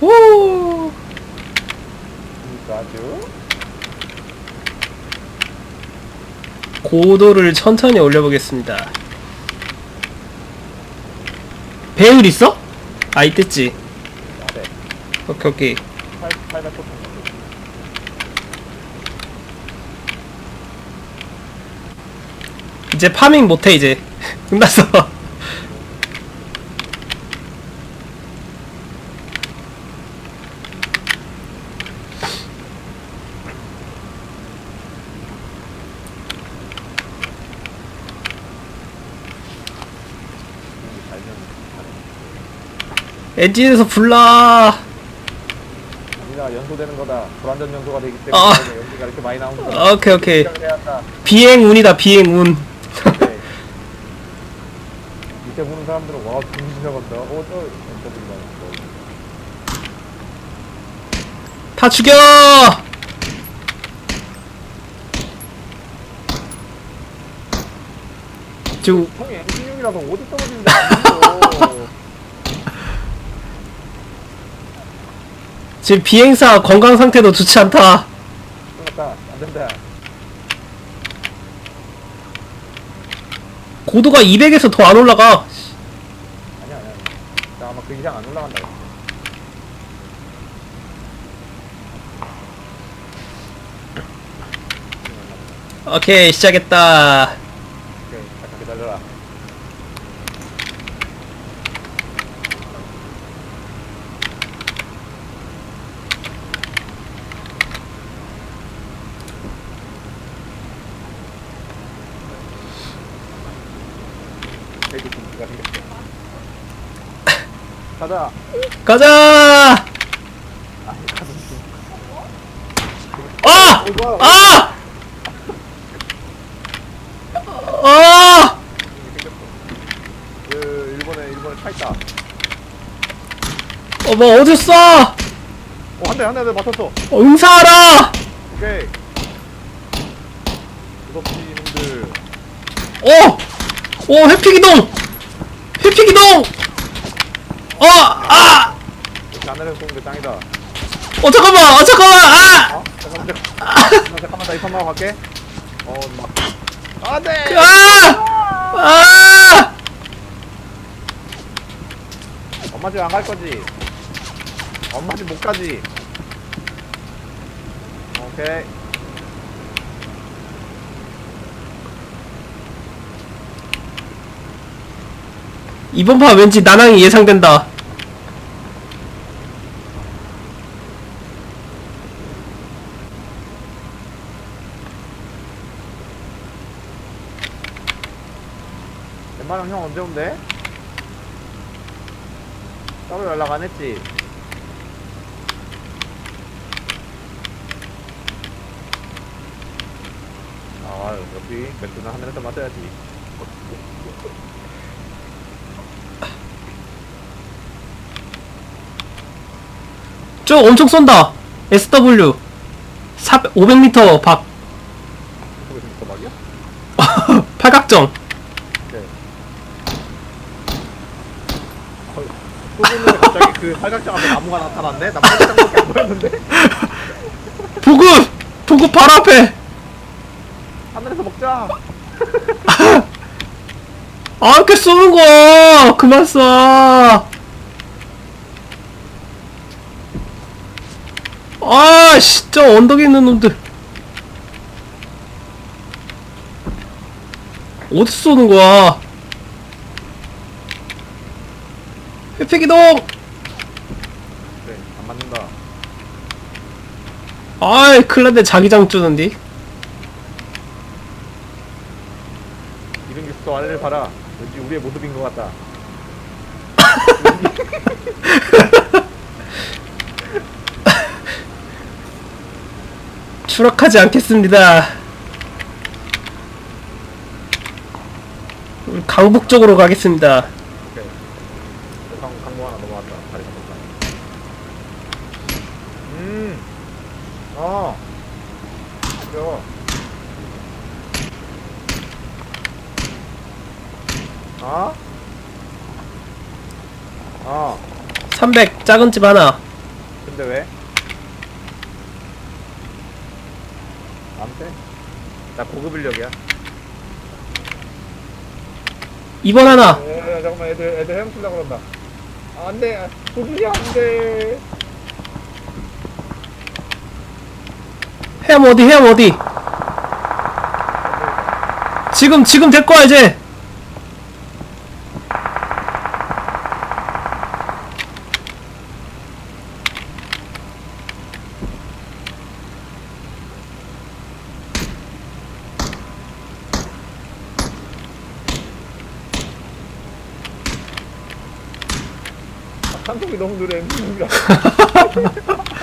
오! 아주 고도를 천천히 올려보겠습니다. 배율 있어? 아, 있댔지. 네 오케이, 오케이. 8 800 포트 이제 파밍 못해, 이제. 끝났어. 달면 엔진에서 불나. 우리가 연소되는 거다 불안전 연소가 되기 때문에 아. 연기가 이렇게 많이 거다 오케이, 오케이. 시작을 해야 한다 비행운이다, 비행운. 네. 밑에 보는 사람들은 와 중지적었다 어저 저기 다 죽여! 지금 형이 엔진용이라서 어디 떨어지는데 안 보여 지금 비행사 건강 상태도 좋지 않다. 끝났다 안 된다 고도가 200에서 더 안 올라가. 아니야 아니야 나 아마 그 이상 안 올라간다 오케이 시작했다. 오케이 잠깐 기다려라 되게 준비가 생겼어 가자 가자. 아! 아! 아! 그 일본에 일본에 차 있다 어머 어딨어? 어한대 한 대 맞췄어 어, 응사하라. 오케이 무섭지 놈들 오! 오 회피기동! 회피기동! 어! 아! 하늘에서 쏘는 게 짱이다 어 잠깐만! 어 잠깐만! 아! 어? 잠깐만 잠깐만 잠깐만 나 이판만 갈게 어 막 안 돼 아! 아! 엄마 집 안 갈 거지 엄마 집 못 가지 오케이 이번 판 왠지 나낭이 예상된다. 웬만하면 형 언제 온대? 따로 연락 안 했지? 아 역시 맥주는 하늘에서 맞아야지 쭉 엄청 쏜다. SW 400, 500m 밖 진짜 막이야? 팔각정. 오케이 쏘는데 갑자기 그 팔각정 앞에 나무가 나타났네? 나 팔각정밖에 안 보였는데? 보급! 보급 바로 앞에! 하늘에서 먹자 아, 이렇게 쏘는 거야! 그만 쏴! 아, 진짜 언덕에 있는 놈들. 어디서 쏘는 거야? 회피 기동! 그래 안 맞는다 아이, 클랜데 자기장 주는디? 이런 게또 아래를 봐라 왠지 우리의 모습인 것 같다 추락하지 않겠습니다. 강북 쪽으로 가겠습니다. 오케이 강, 강모 하나 넘어왔다 다리 잡았다 음 어. 그래 어? 어 300 작은 집 하나. 근데 왜? 안 돼. 나 고급 인력이야. 2번 하나. 야, 야, 야, 잠깐만 애들 애들 헤엄친다 그런다. 아, 안 돼. 고급이 안 돼. 해암 어디, 해암 어디? 지금, 지금 될 거야, 이제. 한쪽이 너무 느려. MC가.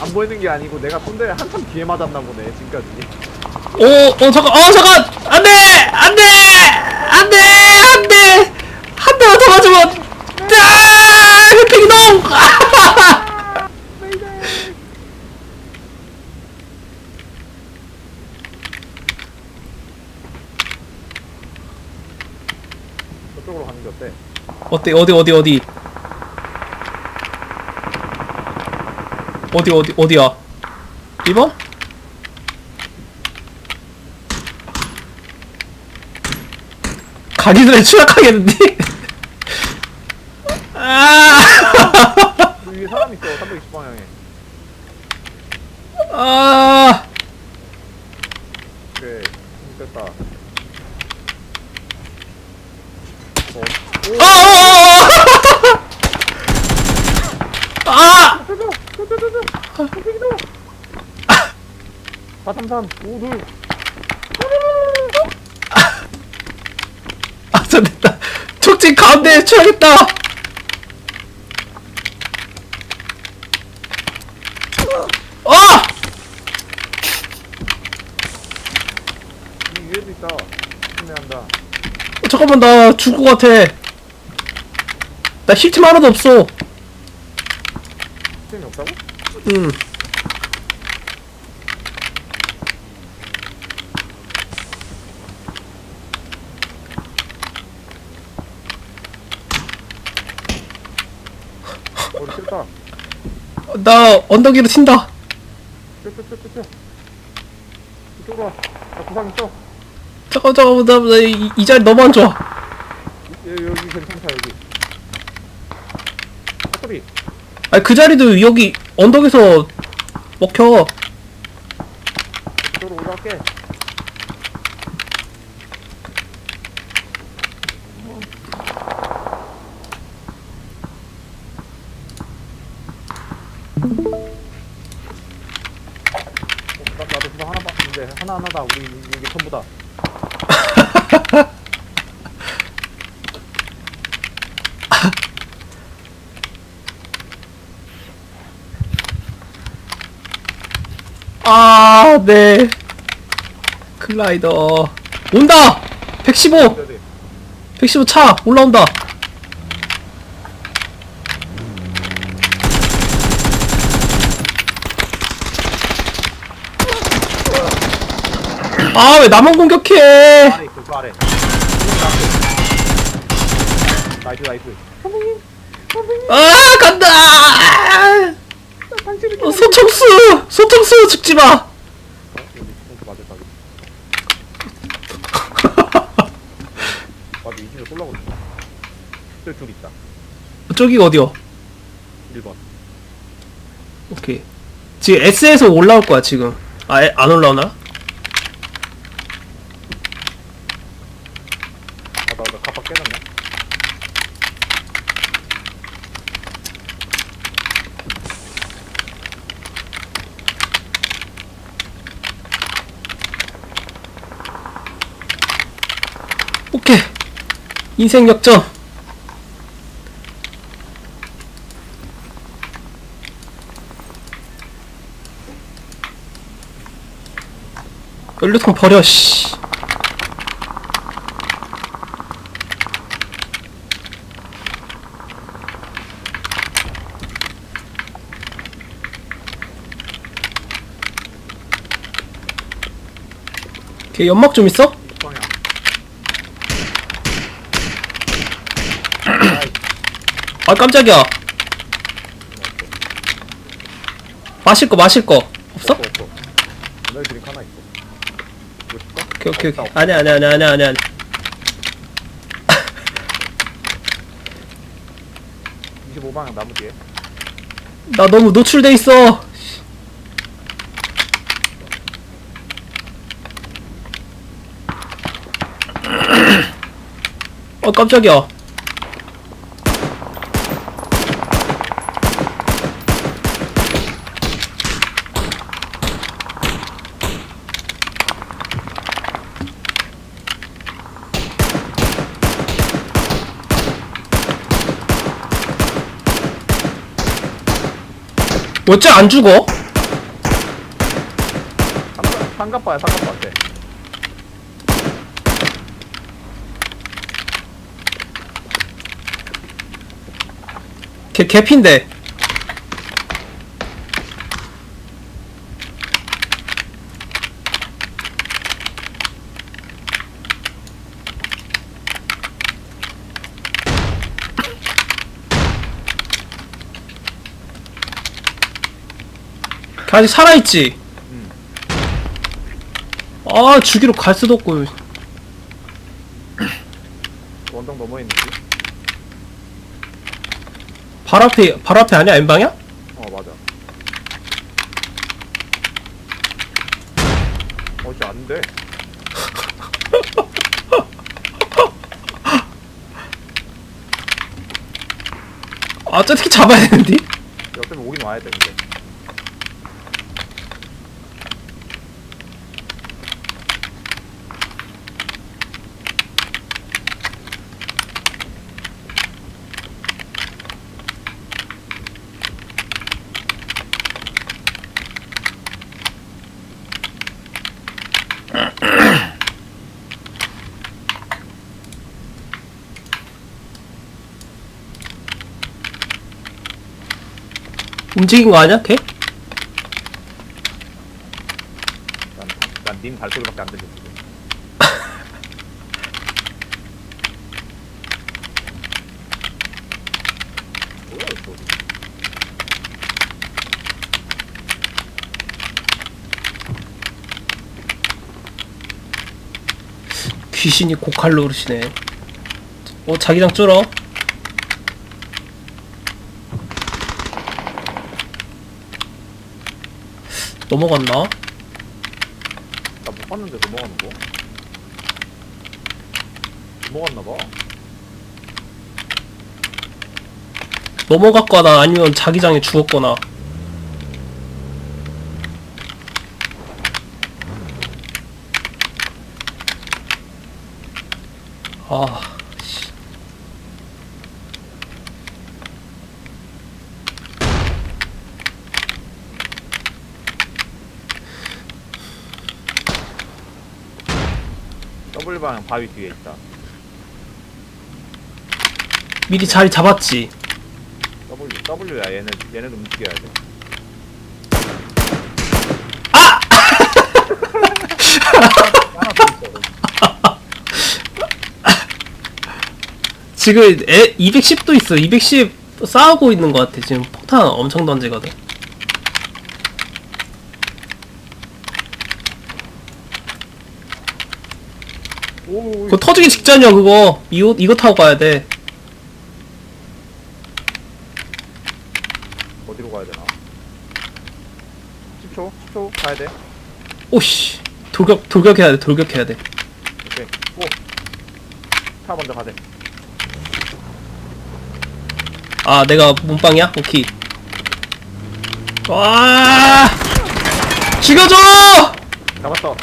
안 보이는 게 아니고 내가 손대를 한참 뒤에 맞았나 보네 지금까지. 오, 어, 잠깐, 어, 잠깐! 안 돼! 안 돼! 안 돼! 안 돼! 한 대만 더 맞으면, 아! 농! 저쪽으로 가는 게 어때? 어때, 어디, 어디, 어디? 어디, 어디, 어디야? 2번? 가기 전에 추락하겠는데? 아! 그 위에 사람 있어 320 방향에. 아! 그래. 힘 됐다. 어. 아! 아! 아! 저저 저저 저저. 선생님도. 433 52. 아, 저 됐다. 촉진 가운데에 쳐야겠다. 아! 이 위에도 있다. 힘내한다. 어, 잠깐만, 나 죽을 것 같아. 나 힐템 하나도 없어. 힘이 없다고? 응. 머리 싫다. 어, 나 언덕 위로 튄다. 쩌쩌쩌쩌. 이쪽으로 와. 나 구상 있어. 잠깐, 잠깐, 나, 나 이, 이 자리 너무 안 좋아. 여기 괜찮다 여기. 사소리. 아니, 그 자리도 여기 언덕에서 먹혀. 이쪽으로 올라갈게. 아, 네. 클라이더. 온다! 115! 네, 네. 115 차! 올라온다! 아, 왜 나만 공격해! 아, 간다! 당신을 어, 소총수! 소총수 죽지 마! 어? 여기 뒤통수 맞았다 여기. 맞아 이진을 쏠라고 했어 저둘 있다 저기 어디요? 1번 오케이. 지금 S에서 올라올 거야, 지금. 아, 에- 안 올라오나? 아 나 나 가방 깨졌네 오케이. 인생 역전. 연료통 버려, 씨. 걔 연막 좀 있어? 아 깜짝이야 마실 거 마실 거 없어 에너지 드링크 하나 있어 이거 줄까? 오케이 오케이 오케이. 아니 아니 아니 아니 아니 아니. 25방향 나무 뒤에. 나 너무 노출돼 있어. 어 깜짝이야 어째 안 죽어? 삼각- 삼각바야 삼각바 어때? 개 개핀데 아직 살아있지? 응. 아 죽이러 갈 수도 없고 원정 넘어 있는지? 발 앞에 발 앞에 아니야 엠방이야? 어 맞아 어 진짜 안돼 아 어떻게 잡아야 되는데? 어차피 오긴 와야 돼 근데 움직인 거 아니야 걔? 난님 발소리밖에 안 들려 지금 뭐야 이 소리 귀신이 고칼 노릇이네. 어, 자기장 쫄어. 넘어갔나? 나 못 봤는데 넘어가는 거? 넘어갔나 봐 넘어갔거나 아니면 자기장에 죽었거나. 아, 씨. W 방향 바위 뒤에 있다 미리 자리 잡았지. W W야 얘네 얘네도 움직여야 돼 하나 더 있어 지금 에, 210도 있어. 210 싸우고 있는 것 같아. 지금 폭탄 엄청 던지거든. 그거 터지기 직전이야 그거. 이거 이거 타고 가야 돼. 어디로 가야 되나 10초 10초 가야 돼 오씨. 돌격 돌격해야 돼. 돌격해야 돼. 오케이 오 차 먼저 가대 아 내가 몸빵이야? 오케이 와 죽여줘 잡았어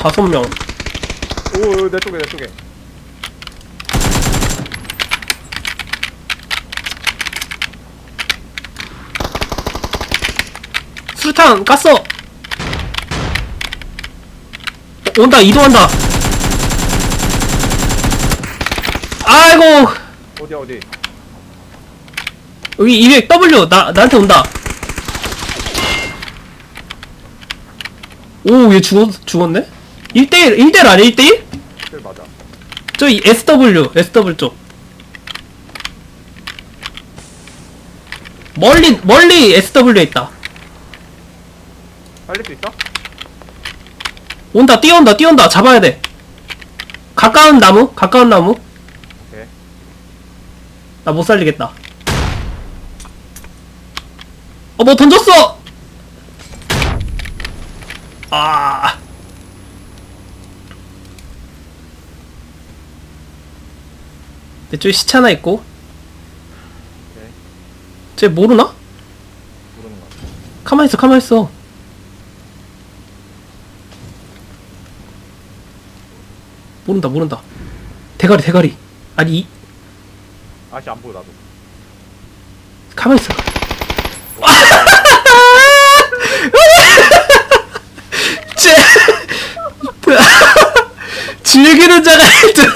다섯 명. 오 내 쪽에 내 쪽에. 수류탄 깠어. 어, 온다 이동한다. 아이고. 어디야 어디? 여기 200W 나 나한테 온다. 오 얘 죽었 죽었네 1대1 1대1 아니야 1대1? 실 맞아. 저기 SW SW 쪽. 멀리 멀리 SW에 있다. 살릴 수 있어? 온다 뛰어온다 뛰어온다. 잡아야 돼. 가까운 나무 가까운 나무. 오케이. 나 못 살리겠다. 어 뭐 던졌어! 아 내 쪽에 시체 하나 있고 오케이. 쟤 모르나? 모르는 거 같아. 가만히 있어 가만히 있어 모른다 모른다 대가리 대가리 아니 이, 아씨 안 보여 나도. 가만히 있어 쟤 즐기는 자가 있잖